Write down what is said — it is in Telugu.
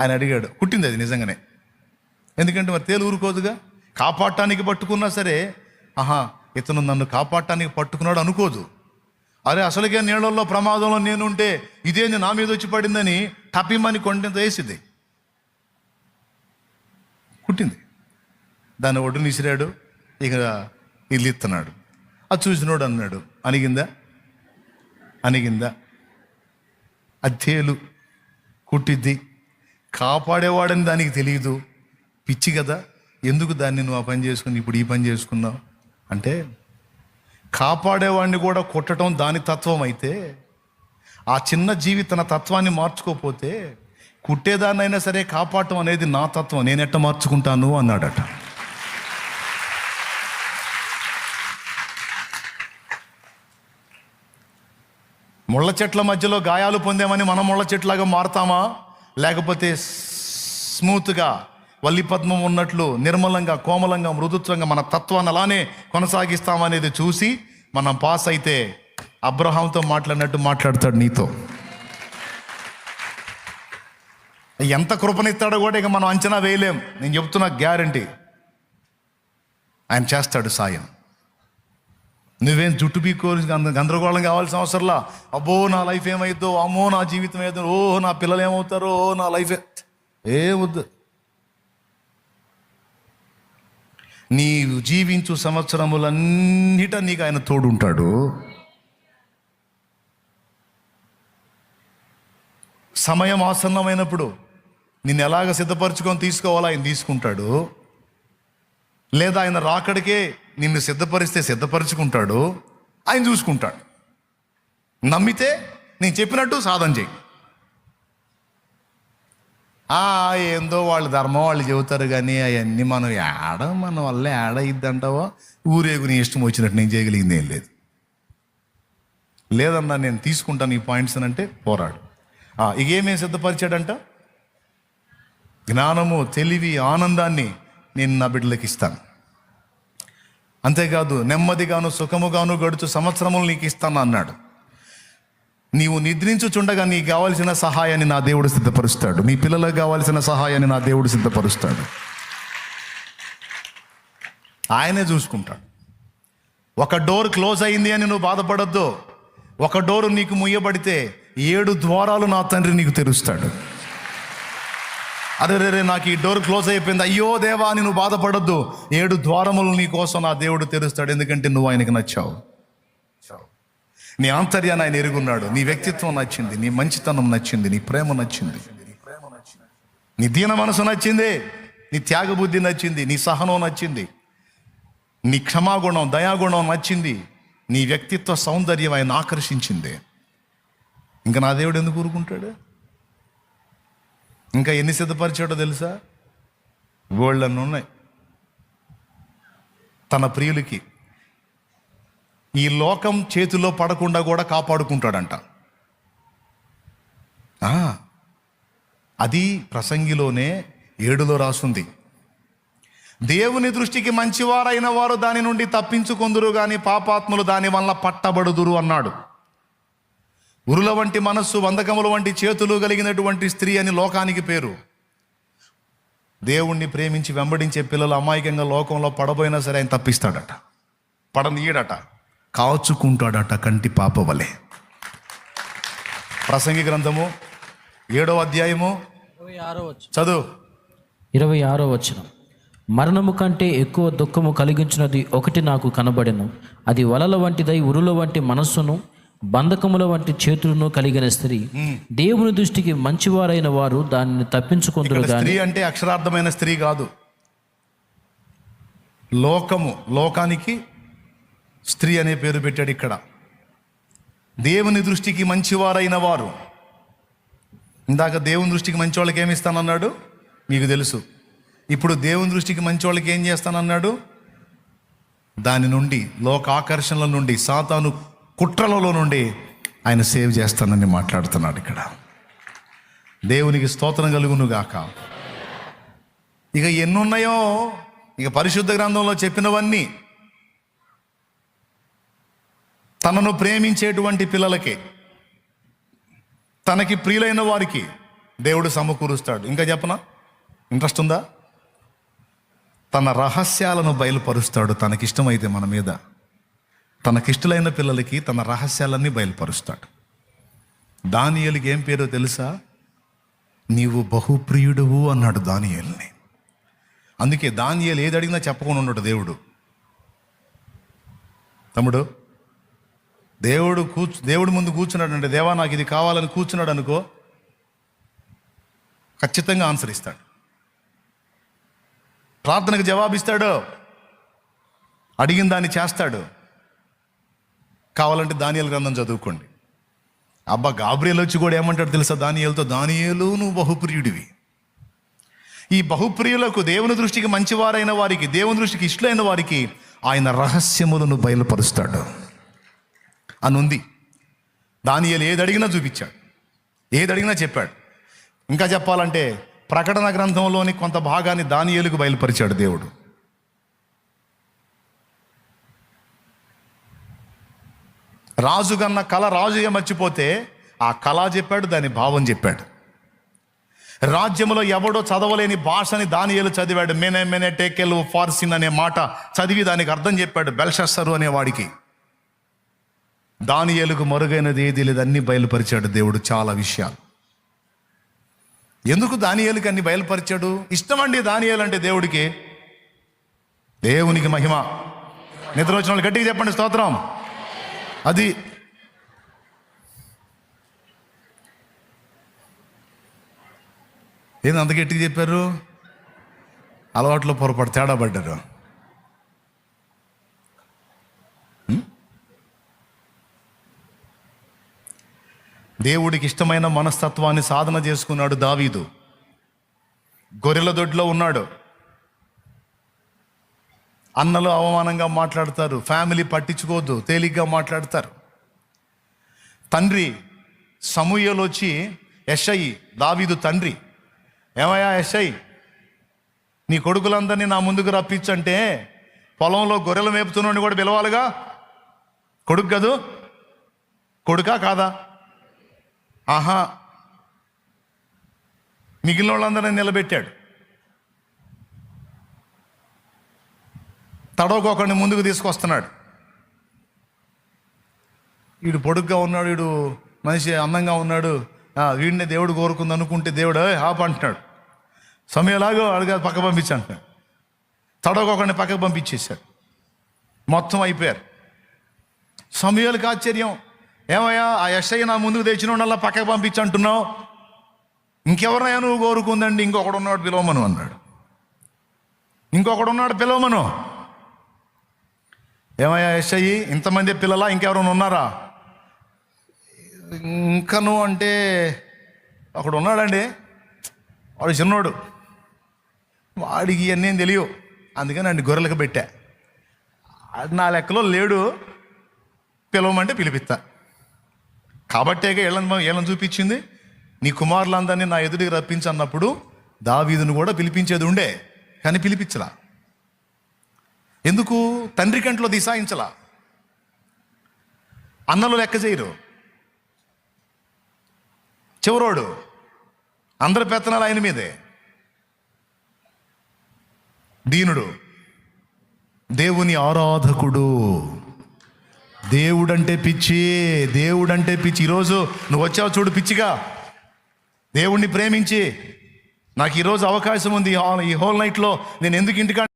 ఆయన అడిగాడు కుట్టింది అది నిజంగానే. ఎందుకంటే మరి తేలు ఊరుకోదుగా? కాపాడటానికి పట్టుకున్నా సరే ఆహా ఇతను నన్ను కాపాడటానికి పట్టుకున్నాడు అనుకోదు. అరే అసలుకే నీళ్ళల్లో ప్రమాదంలో నేనుంటే ఇదేంది నా మీద వచ్చి పడిందని టపిమ్మని కొండంత వేసింది. కుట్టింది దాన్ని ఒడ్డుని విసిరాడు ఇక ఇల్లు ఇస్తున్నాడు అది చూసినోడు అన్నాడు. అనిగిందా? అనిగిందా. అది తేలు కుట్టిద్ది కాపాడేవాడని దానికి తెలియదు. పిచ్చి కదా ఎందుకు దాన్ని నువ్వు ఆ పని చేసుకుని ఇప్పుడు ఈ పని చేసుకున్నావు? అంటే కాపాడేవాడిని కూడా కొట్టడం దాని తత్వం అయితే ఆ చిన్న జీవి తన తత్వాన్ని మార్చుకోపోతే కుట్టేదాన్నైనా సరే కాపాడటం అనేది నా తత్వం నేను ఎట్ట మార్చుకుంటాను అన్నాడట. ముళ్ళ చెట్ల మధ్యలో గాయాలు పొందామని మనం ముళ్ళ చెట్లాగా మారతామా? లేకపోతే స్మూత్గా వల్లి పద్మం ఉన్నట్లు నిర్మలంగా కోమలంగా మృదుత్వంగా మన తత్వాన్ని అలానే కొనసాగిస్తామనేది చూసి మనం పాస్ అయితే అబ్రహాంతో మాట్లాడినట్టు మాట్లాడతాడు నీతో. ఎంత కృపనిస్తాడో కూడా ఇక మనం అంచనా వేయలేం. నేను చెప్తున్నా గ్యారంటీ. ఆయన చేస్తాడు సాయం. నువ్వేం జుట్టు పీక్కోని గందరగోళం కావాల్సిన అవసరంలా? అబ్బో నా లైఫ్ ఏమైద్దో అమ్మో నా జీవితం ఏదో ఓ నా పిల్లలు ఏమవుతారో ఓ నా లైఫ్ ఏ వద్దు. నీవు జీవించు సంవత్సరములన్నిట నీకు ఆయన తోడుంటాడు. సమయం ఆసన్నమైనప్పుడు నిన్ను ఎలాగ సిద్ధపరచుకొని తీసుకోవాలో ఆయన తీసుకుంటాడు. లేదా ఆయన రాకడికే నిన్ను సిద్ధపరిస్తే సిద్ధపరచుకుంటాడు ఆయన చూసుకుంటాడు. నమ్మితే నేను చెప్పినట్టు సాధన చేయి. ఆ, ఏందో వాళ్ళ ధర్మం వాళ్ళు చెబుతారు కానీ అవన్నీ మనం ఏడ మన వల్ల ఏడ ఇద్దంటావో ఊరేగు నీ ఇష్టం వచ్చినట్టు నేను చేయగలిగింది ఏం లేదు. లేదన్నా నేను తీసుకుంటాను ఈ పాయింట్స్ అని అంటే పోరాడు. ఆ, ఇక ఏమేమి సిద్ధపరిచాడంట? జ్ఞానము తెలివి ఆనందాన్ని నేను నా బిడ్డలకు ఇస్తాను. అంతేకాదు నెమ్మదిగాను సుఖముగాను గడుచు సంవత్సరములు నీకు ఇస్తాను అన్నాడు. నీవు నిద్రించుచుండగా నీకు కావాల్సిన సహాయాన్ని నా దేవుడు సిద్ధపరుస్తాడు. నీ పిల్లలకు కావాల్సిన సహాయాన్ని నా దేవుడు సిద్ధపరుస్తాడు. ఆయనే చూసుకుంటాడు. ఒక డోర్ క్లోజ్ అయింది అని నువ్వు బాధపడద్దు. ఒక డోరు నీకు ముయ్యబడితే ఏడు ద్వారాలు నా తండ్రి నీకు తెరుస్తాడు. అరే రే నాకు ఈ డోర్ క్లోజ్ అయిపోయింది. అయ్యో దేవా అని నువ్వు బాధపడద్దు. ఏడు ద్వారములు నీ కోసం నా దేవుడు తెరుస్తాడు. ఎందుకంటే నువ్వు ఆయనకి నచ్చావు. నీ ఆంతర్యాన్ని ఆయన ఎరుగున్నాడు. నీ వ్యక్తిత్వం నచ్చింది. నీ మంచితనం నచ్చింది. నీ ప్రేమ నచ్చింది. నీ దీన మనసు నచ్చింది. నీ త్యాగబుద్ధి నచ్చింది. నీ సహనం నచ్చింది. నీ క్షమాగుణం దయాగుణం నచ్చింది. నీ వ్యక్తిత్వ సౌందర్యం ఆయన ఆకర్షించింది. ఇంకా నా దేవుడు ఎందుకు ఊరుకుంటాడు? ఇంకా ఎన్ని సిద్ధపరిచాడో తెలుసా? గోల్డన్ ఉన్నాయి. తన ప్రియులకి. ఈ లోకం చేతిలో పడకుండా కూడా కాపాడుకుంటాడంట. ఆ, అది ప్రసంగిలోనే ఏడులో రాసుంది. దేవుని దృష్టికి మంచివారైన వారు దాని నుండి తప్పించుకొందురు కానీ పాపాత్ములు దాని వల్ల పట్టబడుదురు అన్నాడు. ఉరుల వంటి మనస్సు వందకముల వంటి చేతులు కలిగినటువంటి స్త్రీ అని లోకానికి పేరు. దేవుణ్ణి ప్రేమించి వెంబడించే పిల్లలు అమాయకంగా లోకంలో పడబోయినా సరే ఆయన తప్పిస్తాడట. పడనీయడట. కాచుకుంటాడట కంటి పాప వలె. ప్రసంగి గ్రంథము ఏడో అధ్యాయము. ఇరవై ఆరో వచ్చిన చదువు. ఇరవై ఆరో వచ్చిన మరణము కంటే ఎక్కువ దుఃఖము కలిగించినది ఒకటి నాకు కనబడెను. అది వలల వంటిదై ఉరుల వంటి మనస్సును బంధకముల వంటి చేతులను కలిగిన స్త్రీ దేవుని దృష్టికి మంచివారైన వారు దానిని తప్పించుకుందరు స్త్రీ అంటే అక్షరార్థమైన స్త్రీ కాదు. లోకము లోకానికి స్త్రీ అనే పేరు పెట్టాడు ఇక్కడ. దేవుని దృష్టికి మంచివారైన వారు. ఇందాక దేవుని దృష్టికి మంచి వాళ్ళకి ఏమి ఇస్తానన్నాడు? మీకు తెలుసు. ఇప్పుడు దేవుని దృష్టికి మంచి వాళ్ళకి ఏం చేస్తానన్నాడు? దాని నుండి లోక ఆకర్షణల నుండి సాతాను కుట్రలలో నుండి ఆయన సేవ్ చేస్తానని మాట్లాడుతున్నాడు ఇక్కడ. దేవునికి స్తోత్రం కలుగును గాక. ఇక ఎన్నున్నాయో ఇక పరిశుద్ధ గ్రంథంలో చెప్పినవన్నీ తనను ప్రేమించేటువంటి పిల్లలకి తనకి ప్రియులైన వారికి దేవుడు సమకూరుస్తాడు. ఇంకా చెప్పనా? ఇంట్రెస్ట్ ఉందా? తన రహస్యాలను బయలుపరుస్తాడు తనకిష్టమైతే మన మీద. తనకిష్టలైన పిల్లలకి తన రహస్యాలన్నీ బయలుపరుస్తాడు. దానియలకి ఏం పేరో తెలుసా? నీవు బహుప్రియుడువు అన్నాడు దానియల్ని. అందుకే దానియలు ఏది అడిగినా చెప్పకుండా ఉన్నాడు దేవుడు. తమ్ముడు దేవుడు కూర్చు దేవుడు ముందు కూర్చున్నాడు అంటే దేవా నాకు ఇది కావాలని కూర్చున్నాడు అనుకో ఖచ్చితంగా ఆన్సర్ ఇస్తాడు. ప్రార్థనకు జవాబిస్తాడు. అడిగిన దాన్ని చేస్తాడు. కావాలంటే దానియలు గ్రంథం చదువుకోండి. అబ్బా గాబ్రియల్ వచ్చి కూడా ఏమంటాడు తెలుసా? దానియాలతో దానియేలు నువ్వు బహుప్రియుడివి. ఈ బహుప్రియులకు దేవుని దృష్టికి మంచివారైన వారికి దేవుని దృష్టికి ఇష్టలైన వారికి ఆయన రహస్యములను బయలుపరుస్తాడు. అని ఉంది దానియాలు ఏది అడిగినా చూపించాడు. ఏది అడిగినా చెప్పాడు. ఇంకా చెప్పాలంటే ప్రకటన గ్రంథంలోని కొంత భాగాన్ని దానియలకు బయలుపరిచాడు దేవుడు. రాజు కన్న కళ రాజుగా మర్చిపోతే ఆ కళ చెప్పాడు దాని భావం చెప్పాడు. రాజ్యంలో ఎవడో చదవలేని భాషని దానియలు చదివాడు. మెనే మెనే టేకెల్ ఫార్సిన్ అనే మాట చదివి దానికి అర్థం చెప్పాడు బెల్షస్సరు అనే వాడికి. దానియేలుకు మరుగైనది ఏది లేదు అన్ని బయలుపరిచాడు దేవుడు చాలా విషయాలు. ఎందుకు దానియాలకి అన్ని బయలుపరిచాడు? ఇష్టమండి దానియాలంటే దేవుడికి. దేవునికి మహిమ. నిద్ర వచ్చిన వాళ్ళు గట్టిగా చెప్పండి స్తోత్రం. అది ఏంది అంత గట్టిగా చెప్పారు? అలవాట్లో పొరపాటు తేడా పడ్డారు. దేవుడికి ఇష్టమైన మనస్తత్వాన్ని సాధన చేసుకున్నాడు దావీదు. గొర్రెల దొడ్లో ఉన్నాడు. అన్నలు అవమానంగా మాట్లాడతారు. ఫ్యామిలీ పట్టించుకోవద్దు. తేలిగ్గా మాట్లాడతారు. తండ్రి సమూహలు వచ్చి ఎస్ఐ దావీదు తండ్రి. ఏమయ్యా ఎస్ఐ నీ కొడుకులందరినీ నా ముందుకు రప్పించంటే పొలంలో గొర్రెలు మేపుతున్నాడు కూడా పిలవాలిగా? కొడుకు కదూ? కొడుకా కాదా? ఆహా మిగిలిన వాళ్ళందరినీ నిలబెట్టాడు. తడవకోకండి ముందుకు తీసుకొస్తున్నాడు. వీడు పొడుగ్గా ఉన్నాడు వీడు మనిషి అందంగా ఉన్నాడు. వీడిని దేవుడు కోరుకుంది అనుకుంటే దేవుడు ఆప అంటున్నాడు. సమయంలాగా అడిగా పక్క పంపించి అంటున్నాడు. తడవకోకండి పక్కకు పంపించేశాడు మొత్తం అయిపోయారు. సమయాలకు ఆశ్చర్యం ఏమయ్యా ఆ ఎస్ఐ నా ముందుకు తెచ్చిన వాళ్ళ పక్కకు పంపించి అంటున్నావు? నువ్వు కోరుకుందండి? ఇంకొకడు ఉన్నాడు పిలవమను అన్నాడు. ఇంకొకడు ఉన్నాడు పిలవమను ఏమయ్యా ఎస్ఐ? ఇంతమంది పిల్లలా? ఇంకెవరైనా ఉన్నారా? ఇంకను అంటే అక్కడ ఉన్నాడండి వాడు చిన్నోడు. వాడికి ఇవన్నీ ఏం తెలియవు. అందుకని అండి గొర్రెలకు పెట్టా. నా లెక్కలో లేడు. పిలవమంటే పిలిపిస్తా. కాబట్టే ఏళ్ళని ఏళ్ళని చూపించింది. నీ కుమారులందరినీ నా ఎదుటికి రప్పించన్నప్పుడు దావీదును కూడా పిలిపించేది ఉండే. కానీ పిలిపించలా. ఎందుకు? తండ్రి కంట్లో దిశాయించలా? అన్నలు లెక్క చేయరు. చివరోడు అందరి పెత్తనాలు ఆయన మీదే. దీనుడు దేవుని ఆరాధకుడు. దేవుడంటే పిచ్చి దేవుడంటే పిచ్చి. ఈరోజు నువ్వు వచ్చావు చూడు పిచ్చిగా. దేవుణ్ణి ప్రేమించి నాకు ఈరోజు అవకాశం ఉంది ఈ హోల్- ఈ హోల్ నైట్లో. నేను ఎందుకు ఇంటికా